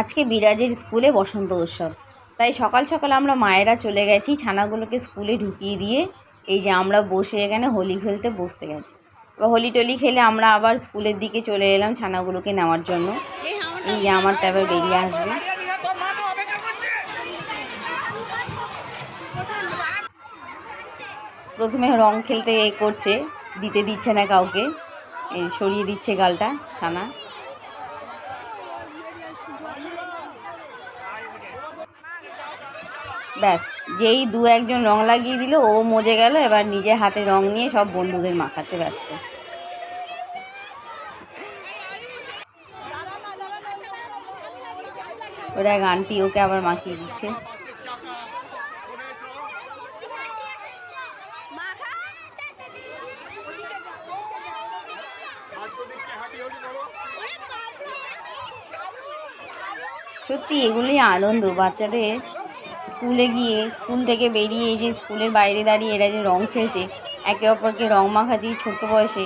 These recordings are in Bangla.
আজকে বিরাজের স্কুলে বসন্ত উৎসব। তাই সকাল সকাল আমরা মায়েরা চলে গেছি, ছানাগুলোকে স্কুলে ঢুকিয়ে দিয়ে এই যে আমরা বসে এখানে হোলি খেলতে বসতে গেছি। এবার হোলি টোলি খেলে আমরা আবার স্কুলের দিকে চলে এলাম ছানাগুলোকে নেওয়ার জন্য। এই যে আমারটা এবার বেরিয়ে আসবে। প্রথমে রং খেলতে এ করছে, দিতে দিচ্ছে না কাউকে, এই সরিয়ে দিচ্ছে গালটা ছানা। ব্যাস, যেই দু একজন রং লাগিয়ে দিল, ও মজে গেল, এবার নিজের হাতে রং নিয়ে সব বন্ধুদের মাখাতে ব্যস্ত। ওরা গানটি ওকে আবার মাখিয়ে দিচ্ছে। সত্যি এগুলি আনন্দ, বাচ্চাদের স্কুলে গিয়ে, স্কুল থেকে বেরিয়ে এই যে স্কুলের বাইরে দাঁড়িয়ে এরা যে রং খেলছে, একে অপরকে রং দিয়ে ছোট্ট বয়সে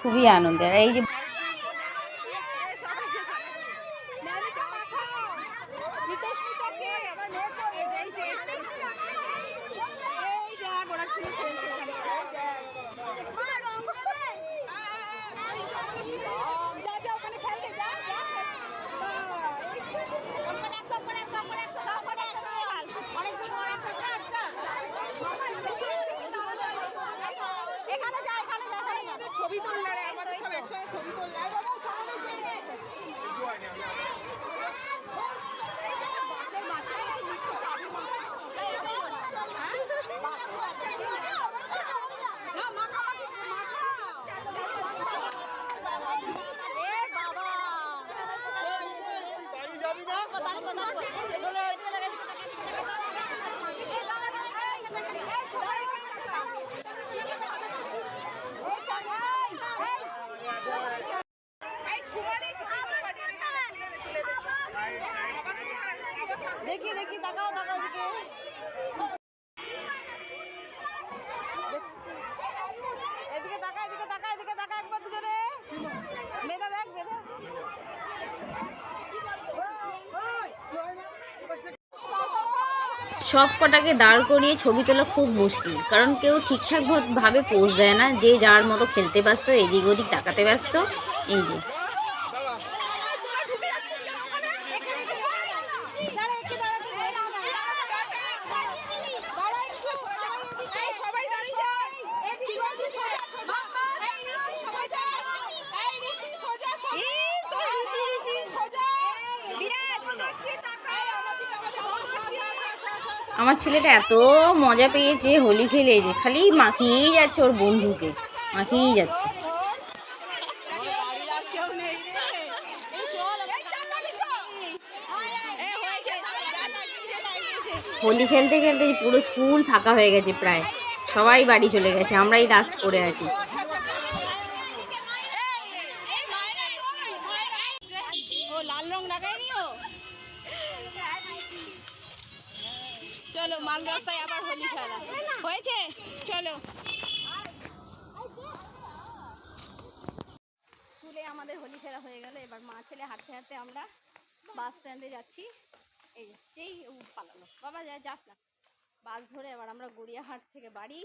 খুবই আনন্দের। এই যে ছবি তুললে তাকাও তাকাও দিকে এদিকে তাকা এদিকে তাকা এদিকে তাকা একবার দুজনে। মেধা দেখ, মেধা। সব কটাকে দাঁড় করিয়ে ছবি তোলা খুব মুশকিল, কারণ কেউ ঠিকঠাক ভাবে পোজ দেয় না, যে যার মতো খেলতে ব্যস্ত, এদিক ওদিক তাকাতে ব্যস্ত, এই যে সবাই দাঁড়িয়ে যাও এদিকে ওদিকে মামা এই সবাই যাও এই ঋষি সোজা সোজা তো ঋষি ঋষি সোজা বিরাজ ঋষি তাকাও আমাদের আমাদের আমার ছেলেটা এত মজা পেয়েছে, হোলি খেলে যে খালি মাখিয়েই যাচ্ছে ওর বন্ধুকে, মাখিয়েই যাচ্ছে। হোলি খেলতে খেলতে পুরো স্কুল ফাঁকা হয়ে গেছে প্রায়, সবাই বাড়ি চলে গেছে, আমরাই লাস্ট করে আছি। চলো, মাল রাস্তায় আবার হোলি খেলা। হয়েছে? চলো। স্কুলে আমাদের হোলি খেলা হয়ে গেল, এবার মা ছেলে হাঁটতে হাঁটতে আমরা বাস স্ট্যান্ডে যাচ্ছি। এই যেই পালালো। বাবা, যা যাস না। বাস ধরে এবার আমরা গড়িয়াহাট থেকে বাড়ি